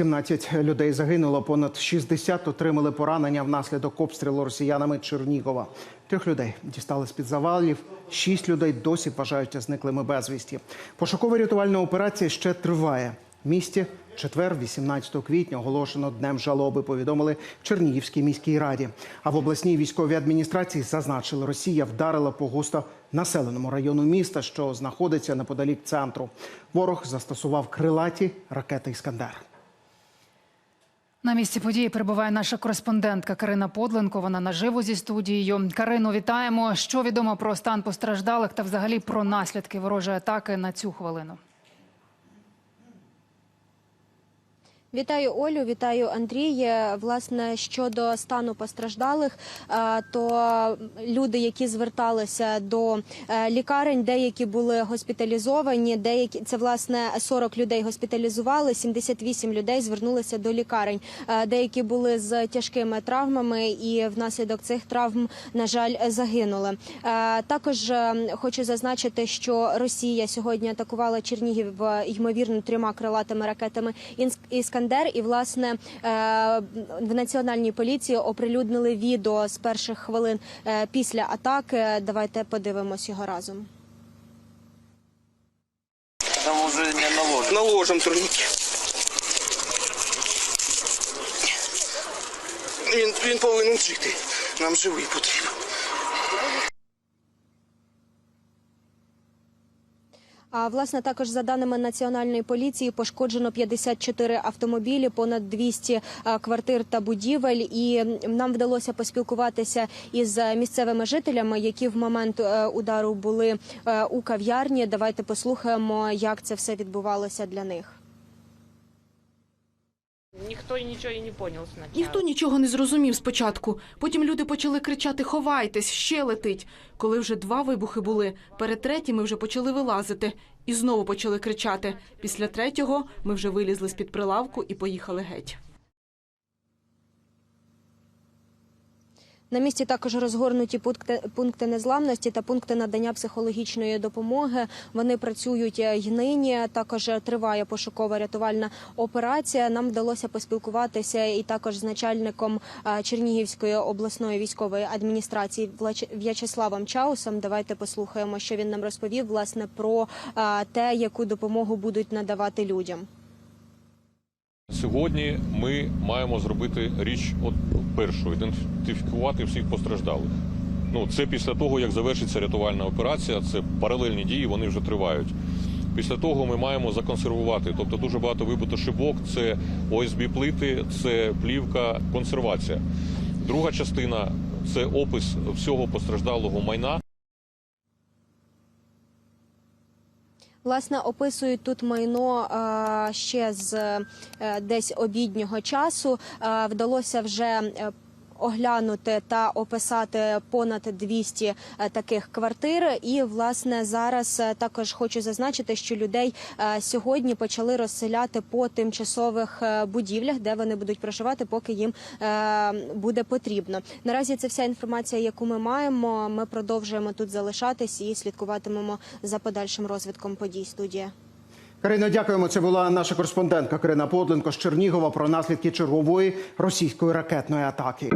17 людей загинуло, понад 60 отримали поранення внаслідок обстрілу росіянами Чернігова. Трьох людей дістали з під завалів. Шість людей досі вважаються зниклими безвісті. Пошукова рятувальна операція ще триває. В місті четвер, 18 квітня, оголошено днем жалоби. Повідомили в Чернігівській міській раді. А в обласній військовій адміністрації зазначили, Росія вдарила по густо населеному району міста, що знаходиться неподалік центру. Ворог застосував крилаті ракети Іскандер. На місці події перебуває наша кореспондентка Карина Подленко. Вона наживо зі студією. Карину, вітаємо. Що відомо про стан постраждалих та взагалі про наслідки ворожої атаки на цю хвилину? Вітаю Олю, вітаю Андрій. Власне, щодо стану постраждалих, е, то люди, які зверталися до е, лікарень, деякі були госпіталізовані, деякі це власне 40 людей госпіталізували, 78 людей звернулися до лікарень. Е, Деякі були з тяжкими травмами, і внаслідок цих травм, на жаль, загинули. Також хочу зазначити, що Росія сьогодні атакувала Чернігів ймовірно трьома крилатими ракетами «Інс- Іскандер. І власне е, в національній поліції оприлюднили відео з перших хвилин е, після атаки. Давайте подивимось його разом. Там уже не. Наложим турніки. Він, він повинен жити. Нам живий потрібен. А власне також за даними національної поліції пошкоджено 54 автомобілі, понад 200 е, квартир та будівель. І нам вдалося поспілкуватися із місцевими жителями, які в момент е, удару були е, у кав'ярні. Давайте послухаємо, як це все відбувалося для них. Ніхто нічого і не поняв спочатку. Ніхто нічого не зрозумів спочатку. Потім люди почали кричати Ховайтесь, ще летить. Коли вже два вибухи були, перед третім ми вже почали вилазити. І знову почали кричати. Після третього ми вже вилізли з-під прилавку і поїхали геть. На місці також розгорнуті пункти, пункти незламності та пункти надання психологічної допомоги. Вони працюють е, й нині. Також триває пошукова рятувальна операція. Нам вдалося поспілкуватися і також з начальником е, Чернігівської обласної військової адміністрації В'ячеславом Чаусом. Давайте послухаємо, що він нам розповів власне про е, те, яку допомогу будуть надавати людям. Сьогодні ми маємо зробити річ от першу ідентифікувати всіх постраждалих. Ну це після того, як завершиться рятувальна операція. Це паралельні дії, вони вже тривають. Після того ми маємо законсервувати. Тобто дуже багато вибито шибок, це ОСБ плити, це плівка, консервація. Друга частина це опис всього постраждалого майна. Власне, описують тут майно ще з е, десь обіднього часу. Вдалося вже е, оглянути та описати понад 200 е, таких квартир. І власне зараз е, також хочу зазначити, що людей е, сьогодні почали розселяти по тимчасових будівлях, де вони будуть проживати, поки їм буде потрібно. Наразі це вся інформація, яку ми маємо. Ми продовжуємо тут залишатись і слідкуватимемо за подальшим розвитком подій. Студія. Карино, дякуємо. Це була наша кореспондентка Карина Подленко з Чернігова про наслідки чергової російської ракетної атаки.